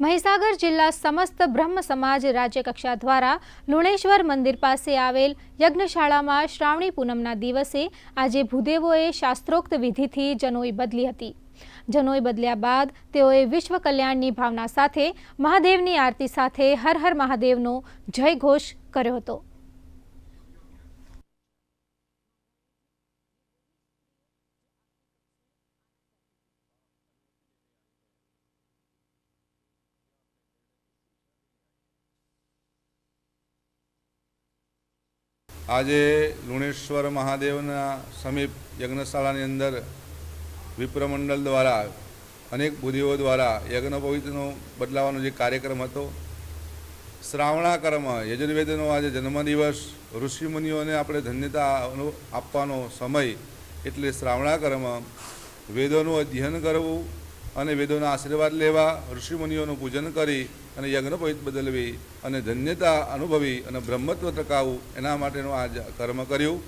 મહીસાગર જિલ્લા સમસ્ત બ્રહ્મ સમાજ રાજ્યકક્ષા દ્વારા લુણેશ્વર મંદિર પાસે આવેલ યજ્ઞશાળામાં શ્રાવણી પૂનમના દિવસે આજે ભૂદેવોએ શાસ્ત્રોક્ત વિધિથી જનોઈ બદલી હતી. જનોઈ બદલ્યા બાદ તેઓએ વિશ્વ કલ્યાણની ભાવના સાથે મહાદેવની આરતી સાથે હર હર મહાદેવનો જય ઘોષ કર્યો હતો. આજે લુણેશ્વર મહાદેવના સમીપ યજ્ઞશાળાની અંદર વિપ્રમંડળ દ્વારા અનેક બુદ્ધિઓ દ્વારા યજ્ઞપવિતનો બદલાવાનો જે કાર્યક્રમ હતો શ્રાવણા કર્મ યજુર્વેદનો આજે જન્મદિવસ, ઋષિમુનિઓને આપણે ધન્યતા આપવાનો સમય એટલે શ્રાવણા કર્મ વેદોનું અધ્યયન કરવું અને વેદોના આશીર્વાદ લેવા ઋષિમુનિઓનું પૂજન કરી અને યજ્ઞપવિત બદલવી અને ધન્યતા અનુભવી અને બ્રહ્મત્વ ટકાવવું એના માટેનું આ કર્મ કર્યું.